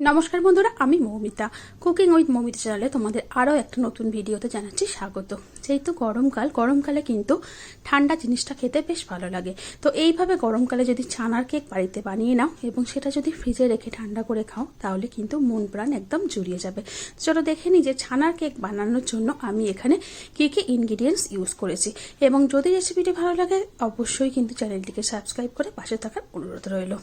নমস্কার বন্ধুরা, আমি মৌমিতা। কুকিং উইথ মৌমিতা চ্যানেলে তোমাদের আরও একটা নতুন ভিডিওতে জানাচ্ছি স্বাগত। যেহেতু গরমকাল, গরমকালে কিন্তু ঠান্ডা জিনিসটা খেতে বেশ ভালো লাগে। তো এইভাবে গরমকালে যদি ছানার কেক বাড়িতে বানিয়ে নাও এবং সেটা যদি ফ্রিজে রেখে ঠান্ডা করে খাও, তাহলে কিন্তু মন প্রাণ একদম জুড়িয়ে যাবে। চলো দেখে নিই যে ছানার কেক বানানোর জন্য আমি এখানে কী কী ইনগ্রিডিয়েন্টস ইউজ করেছি। এবং যদি রেসিপিটি ভালো লাগে, অবশ্যই কিন্তু চ্যানেলটিকে সাবস্ক্রাইব করে পাশে থাকার অনুরোধ রইল।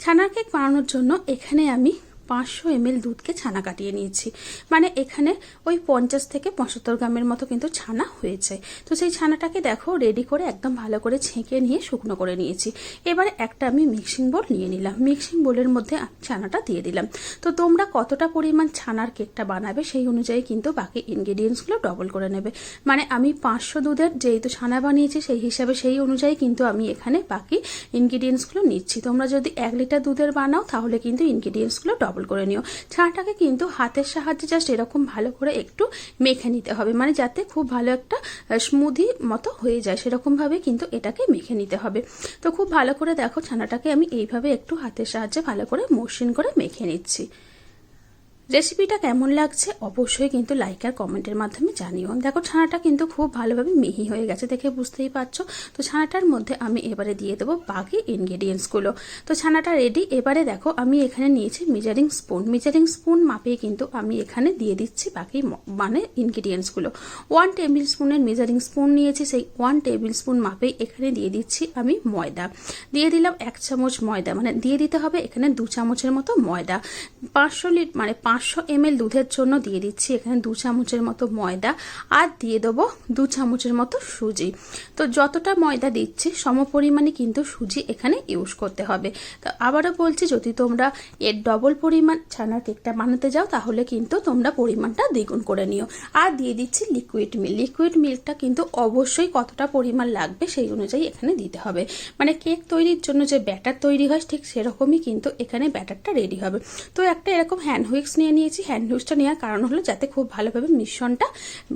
ছানার কেক বানানোর জন্য এখানে আমি পাঁচশো এমএল দুধকে ছানা কাটিয়ে নিয়েছি। মানে এখানে ওই পঞ্চাশ থেকে পঁচাত্তর গ্রামের মতো কিন্তু ছানা হয়েছে। তো সেই ছানাটাকে দেখো রেডি করে একদম ভালো করে ছেঁকে নিয়ে শুকনো করে নিয়েছি। এবারে একটা আমি মিক্সিং বোল নিয়ে নিলাম। মিক্সিং বোলের মধ্যে ছানাটা দিয়ে দিলাম। তো তোমরা কতটা পরিমাণ ছানার কেকটা বানাবে সেই অনুযায়ী কিন্তু বাকি ইনগ্রিডিয়েন্টসগুলো ডবল করে নেবে। মানে আমি পাঁচশো দুধের যেহেতু ছানা বানিয়েছি সেই হিসাবে সেই অনুযায়ী কিন্তু আমি এখানে বাকি ইনগ্রিডিয়েন্টসগুলো নিচ্ছি। তোমরা যদি এক লিটার দুধের বানাও তাহলে কিন্তু ইনগ্রিডিয়েন্টসগুলো ডবল করে নিও। ছানাটাকে কিন্তু হাতের সাহায্যে জাস্ট এরকম ভালো করে একটু মেখে নিতে হবে। মানে যাতে খুব ভালো একটা স্মুদি মতো হয়ে যায়। সেরকমভাবে কিন্তু এটাকে মেখে নিতে হবে। তো খুব ভালো করে দেখো ছানাটাকে আমি এইভাবে একটু হাতের সাহায্যে ভালো করে মসৃণ করে মেখে নিচ্ছি। রেসিপিটা কেমন লাগছে? অবশ্যই কিন্তু লাইক আর কমেন্টের মাধ্যমে জানিও। দেখো, ছানাটা কিন্তু খুব ভালোভাবে মিহি হয়ে গেছে দেখে বুঝতেই পারছ। তো ছানাটার মধ্যে আমি এবারে দিয়ে দেবো বাকি ইনগ্রেডিয়েন্টসগুলো তো ছানাটা রেডি এবারে দেখো, আমি এখানে নিয়েছি মেজারিং স্পুন মেজারিং স্পুন মাপেই কিন্তু আমি এখানে দিয়ে দিচ্ছি বাকি মানে ইনগ্রেডিয়েন্টসগুলো ওয়ান টেবিল স্পুনের মেজারিং স্পুন নিয়েছি, সেই ওয়ান টেবিল স্পুন মাপেই এখানে দিয়ে দিচ্ছি আমি ময়দা। দিয়ে দিলাম এক চামচ ময়দা মানে দিয়ে দিতে হবে এখানে দু চামচের মতো ময়দা। পাঁচশো লিট মানে পাঁচশো এমএল দুধের জন্য দিয়ে দিচ্ছি এখানে দু চামচের মতো ময়দা আর দিয়ে দেবো দু চামচের মতো সুজি। তো যতটা ময়দা দিচ্ছি সম পরিমাণে কিন্তু সুজি এখানে ইউজ করতে হবে। তো আবারও বলছি, যদি তোমরা এর ডবল পরিমাণ ছানার কেকটা বানাতে যাও, তাহলে কিন্তু তোমরা পরিমাণটা দ্বিগুণ করে নিও। আর দিয়ে দিচ্ছি লিকুইড মিল্ক লিকুইড মিল্কটা কিন্তু অবশ্যই কতটা পরিমাণ লাগবে সেই অনুযায়ী এখানে দিতে হবে। মানে কেক তৈরির জন্য যে ব্যাটার তৈরি হয়, ঠিক সেরকমই কিন্তু এখানে ব্যাটারটা রেডি হবে। তো একটা এরকম হ্যান্ড হুইক্স নিয়ে নিয়েছি হ্যান্ড হুইক্সটা নেওয়ার কারণ হলো যাতে খুব ভালোভাবে মিশ্রণটা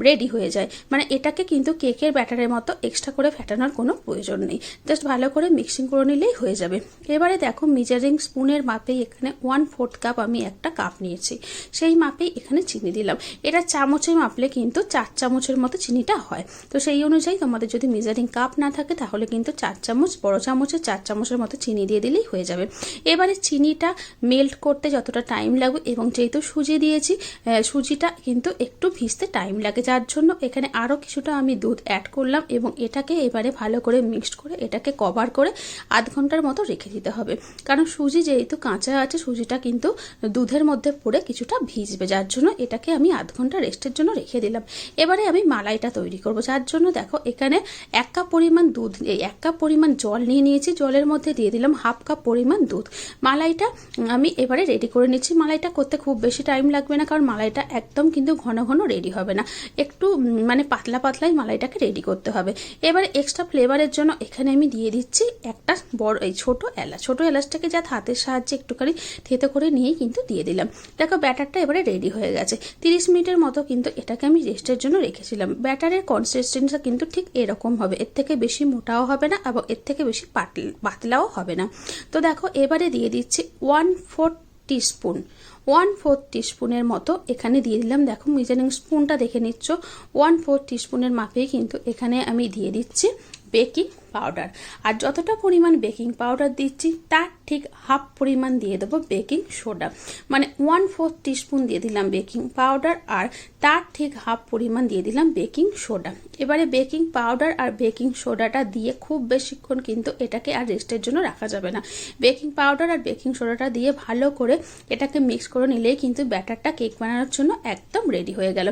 রেডি হয়ে যায়। মানে এটাকে কিন্তু কেকের ব্যাটারের মতো এক্সট্রা করে ফেটানোর কোনো প্রয়োজন নেই। জাস্ট ভালো করে মিক্সিং করে নিলেই হয়ে যাবে। এবারে দেখো মেজারিং স্পুনের মাপেই এখানে ওয়ান ফোর্থ কাপ আমি একটা কাপ নিয়েছি। সেই মাপেই এখানে চিনি দিলাম। এটা চামচে মাপলে কিন্তু চার চামচের মতো চিনিটা হয়। তো সেই অনুযায়ী তোমাদের যদি মেজারিং কাপ না থাকে, তাহলে কিন্তু চার চামচ, বড় চামচের চার চামচের মতো চিনি দিয়ে দিলেই হয়ে যাবে। এবারে চিনিটা মেল্ট করতে যতটা টাইম লাগবে এবং যেহেতু সুজি দিয়েছি। সুজিটা কিন্তু একটু ভিজতে টাইম লাগে। যার জন্য এখানে আরও কিছুটা আমি দুধ অ্যাড করলাম এবং এটাকে এবারে ভালো করে মিক্সড করে এটাকে কভার করে আধ ঘণ্টার মতো রেখে দিতে হবে। কারণ সুজি যেহেতু কাঁচা আছে, সুজিটা কিন্তু দুধের মধ্যে পড়ে কিছুটা ভিজবে। যার জন্য এটাকে আমি আধ ঘণ্টা রেস্টের জন্য রেখে দিলাম। এবারে আমি মালাইটা তৈরি করব। যার জন্য দেখো, এখানে এক কাপ পরিমাণ দুধ এক কাপ পরিমাণ জল নিয়ে নিয়েছি। জলের মধ্যে দিয়ে দিলাম হাফ কাপ পরিমাণ দুধ। মালাইটা আমি এবারে রেডি করে নিচ্ছি। মালাইটা করতে খুব বেশি টাইম লাগবে না, কারণ মালাইটা একদম কিন্তু ঘন ঘন রেডি হবে না। একটু মানে পাতলা পাতলাই মালাইটাকে রেডি করতে হবে। এবার এক্সট্রা ফ্লেভারের জন্য এখানে আমি দিয়ে দিচ্ছি একটা বড়, এই ছোটো এলাচ। ছোটো এলাচটাকে যা হাতের সাহায্যে একটুখানি থেতে করে নিয়েই কিন্তু দিয়ে দিলাম। দেখো ব্যাটারটা এবারে রেডি হয়ে গেছে। তিরিশ মিনিটের মতো কিন্তু এটাকে আমি রেস্টের জন্য রেখেছিলাম। ব্যাটারের কনসিস্টেন্সিটা কিন্তু ঠিক এরকম হবে। এর থেকে বেশি মোটাও হবে না এবং এর থেকে বেশি পাতলাও হবে না। তো দেখো, এবারে দিয়ে দিচ্ছি one four teaspoon. One fourth টিস্পুনের মতো এখানে দিয়ে দিলাম। দেখো মেজারিং স্পুনটা দেখে নিচ্ছ। ওয়ান ফোর্থ টিস্পুনের মাপেই কিন্তু এখানে আমি দিয়ে দিচ্ছি। Baking powder. আর যতটা পরিমাণ বেকিং পাউডার দিচ্ছি, তার ঠিক হাফ পরিমাণ দিয়ে দেবো বেকিং সোডা। মানে ওয়ান ফোর্থ টিস্পুন দিয়ে দিলাম বেকিং পাউডার, আর তার ঠিক হাফ পরিমাণ দিয়ে দিলাম বেকিং সোডা। এবারে বেকিং পাউডার আর বেকিং সোডাটা দিয়ে খুব বেশিক্ষণ কিন্তু এটাকে আর রেস্টের জন্য রাখা যাবে না। বেকিং পাউডার আর বেকিং সোডাটা দিয়ে ভালো করে এটাকে মিক্স করে নিলেই কিন্তু ব্যাটারটা কেক বানানোর জন্য একদম রেডি হয়ে গেল।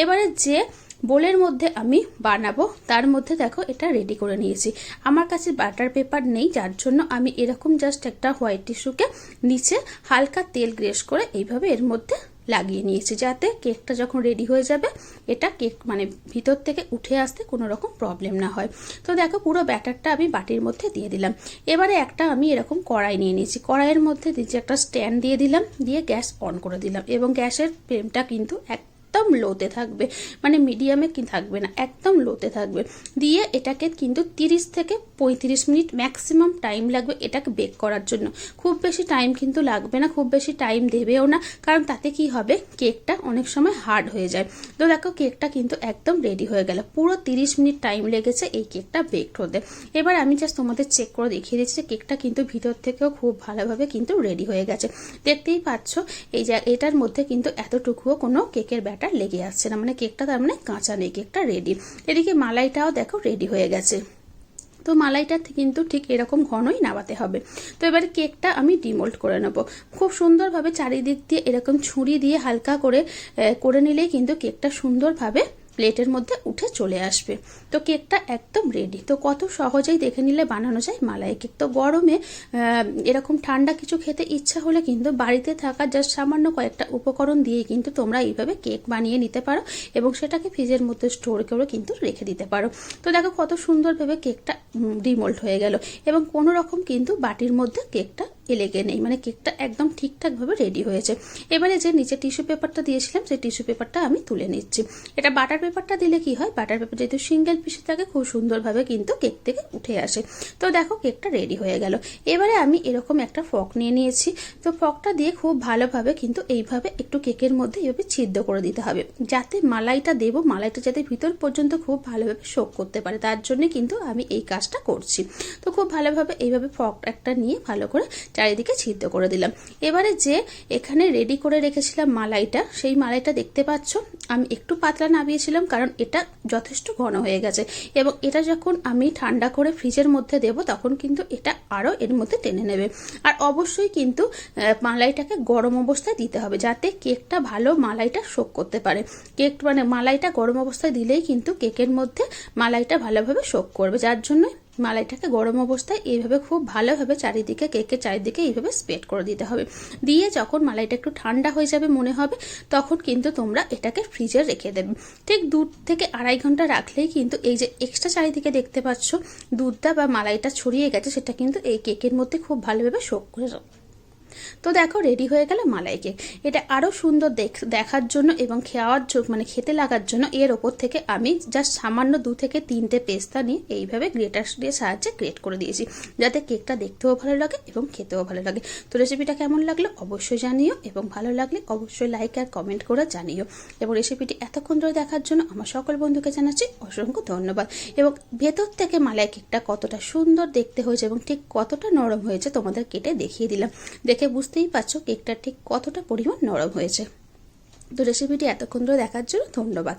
এবারে যে বোলের মধ্যে আমি বানাবো, তার মধ্যে দেখো এটা রেডি করে নিয়েছি। আমার কাছে বাটার পেপার নেই, যার জন্য আমি এরকম জাস্ট একটা হোয়াইট টিস্যুকে নিচে হালকা তেল গ্রেস করে এইভাবে এর মধ্যে লাগিয়ে নিয়েছি, যাতে কেকটা যখন রেডি হয়ে যাবে, এটা কেক মানে ভিতর থেকে উঠে আসতে কোনো রকম প্রবলেম না হয়। তো দেখো পুরো ব্যাটারটা আমি বাটির মধ্যে দিয়ে দিলাম। এবারে একটা আমি এরকম কড়াই নিয়ে নিয়েছি। কড়াইয়ের মধ্যে নিচে একটা স্ট্যান্ড দিয়ে দিলাম, দিয়ে গ্যাস অন করে দিলাম এবং গ্যাসের ফ্লেমটা কিন্তু এক একদম লোতে থাকবে। মানে মিডিয়ামে কি থাকবে না, একদম লোতে থাকবে। দিয়ে এটাকে কিন্তু তিরিশ থেকে পঁয়ত্রিশ মিনিট ম্যাক্সিমাম টাইম লাগবে এটাকে বেক করার জন্য। খুব বেশি টাইম কিন্তু লাগবে না, খুব বেশি টাইম দেবেও না, কারণ তাতে কি হবে কেকটা অনেক সময় হার্ড হয়ে যায়। তো দেখো কেকটা কিন্তু একদম রেডি হয়ে গেল। পুরো তিরিশ মিনিট টাইম লেগেছে এই কেকটা বেকড হতে। এবার আমি জাস্ট তোমাদের চেক করে দেখিয়ে দিচ্ছি যে কেকটা কিন্তু ভিতর থেকেও খুব ভালোভাবে কিন্তু রেডি হয়ে গেছে। দেখতেই পাচ্ছ, এই যা এটার মধ্যে কিন্তু এতটুকুও কোনো কেকের ব্যাটার লেগে আসছে না। মানে কেকটা তার মানে কাঁচা নেই, কেকটা রেডি এদিকে মালাইটাও দেখো রেডি হয়ে গেছে। তো মালাইটা কিন্তু ঠিক এরকম ঘনই নামাতে হবে। তো এবারে কেকটা আমি ডিমোল্ড করে নেব। খুব সুন্দরভাবে চারিদিক দিয়ে এরকম ছুরি দিয়ে হালকা করে করে নিলেই কিন্তু কেকটা সুন্দরভাবে প্লেটের মধ্যে উঠে চলে আসবে। তো কেকটা একদম রেডি তো কত সহজেই দেখে নিলে বানানো যায় মালাই কেক। তো গরমে এরকম ঠান্ডা কিছু খেতে ইচ্ছা হলে কিন্তু বাড়িতে থাকা জাস্ট সামান্য কয়েকটা উপকরণ দিয়ে কিন্তু তোমরা এইভাবে কেক বানিয়ে নিতে পারো এবং সেটাকে ফ্রিজের মধ্যে স্টোর করে কিন্তু রেখে দিতে পারো। তো দেখো কত সুন্দরভাবে কেকটা ডিমোল্ড হয়ে গেল। এবং কোনো রকম কিন্তু বাটির মধ্যে কেকটা এলেগে নেই মানে কেকটা একদম ঠিকঠাকভাবে রেডি হয়েছে। এবারে যে নিচে টিস্যু পেপারটা দিয়েছিলাম, সেই টিস্যু পেপারটা আমি তুলে নিচ্ছি। এটা বাটার পেপারটা দিলে কি হয়? বাটার পেপার যেহেতু সিঙ্গেল পিসে থাকে খুব সুন্দরভাবে কিন্তু কেক থেকে উঠে আসে। তো দেখো, কেকটা রেডি হয়ে গেল। এবারে আমি এরকম একটা ফক নিয়ে নিয়েছি। তো ফকটা দিয়ে খুব ভালোভাবে কিন্তু এইভাবে একটু কেকের মধ্যে এইভাবে ছিদ্র করে দিতে হবে। যাতে মালাইটা দেবো, মালাইটা যাতে ভিতর পর্যন্ত খুব ভালোভাবে শোক করতে পারে। তার জন্য কিন্তু আমি এই কাজটা করছি। তো খুব ভালোভাবে এইভাবে ফক একটা নিয়ে ভালো করে চারিদিকে ছিদ্র করে দিলাম। এবারে যে এখানে রেডি করে রেখেছিলাম মালাইটা, সেই মালাইটা দেখতে পাচ্ছ, আমি একটু পাতলা নামিয়েছিলাম কারণ এটা যথেষ্ট ঘন হয়ে গেছে এবং এটা যখন আমি ঠান্ডা করে ফ্রিজের মধ্যে দেব, তখন কিন্তু এটা আরও এর মধ্যে টেনে নেবে। আর অবশ্যই কিন্তু মালাইটাকে গরম অবস্থায় দিতে হবে যাতে কেকটা ভালো মালাইটা শোক করতে পারে। কেক মানে মালাইটা গরম অবস্থায় দিলেই কিন্তু কেকের মধ্যে মালাইটা ভালোভাবে শোক করবে, যার জন্য মালাইটাকে গরম অবস্থায় এইভাবে খুব ভালোভাবে চারিদিকে কেকের চারিদিকে এইভাবে স্প্রেড করে দিতে হবে। দিয়ে যখন মালাইটা একটু ঠান্ডা হয়ে যাবে মনে হবে, তখন কিন্তু তোমরা এটাকে ফ্রিজে রেখে দেবে। ঠিক দু থেকে আড়াই ঘণ্টা রাখলেই কিন্তু এই যে এক্সট্রা চারিদিকে দেখতে পাচ্ছ, দুধটা বা মালাইটা ছড়িয়ে গেছে, সেটা কিন্তু এই কেকের মধ্যে খুব ভালোভাবে শোক করে তো দেখো রেডি হয়ে গেল মালাই কেক এটা আরও সুন্দর দেখ- দেখার জন্য এবং খাওয়ার মানে খেতে লাগার জন্য এর ওপর থেকে আমি জাস্ট সামান্য দু থেকে তিনটে পেস্তা নিয়ে এইভাবে গ্রেটার দিয়ে সাহায্যে গ্রেট করে দিয়েছি। যাতে কেকটা দেখতেও ভালো লাগে এবং খেতেও ভালো লাগে। তো রেসিপিটা কেমন লাগল অবশ্যই জানিও এবং ভালো লাগলে অবশ্যই লাইক আর কমেন্ট করে জানিও। এবং রেসিপিটি এতক্ষণ ধরে দেখার জন্য আমার সকল বন্ধুকে জানাচ্ছি অসংখ্য ধন্যবাদ। এবং ভেতর থেকে মালাই কেকটা কতটা সুন্দর দেখতে হয়েছে এবং ঠিক কতটা নরম হয়েছে তোমাদের কেটে দেখিয়ে দিলাম। দেখে বুঝতেই পারছ কেকটা ঠিক কতটা পরিমাণ নরম হয়েছে। তো রেসিপিটি এতক্ষণ ধরে দেখার জন্য ধন্যবাদ।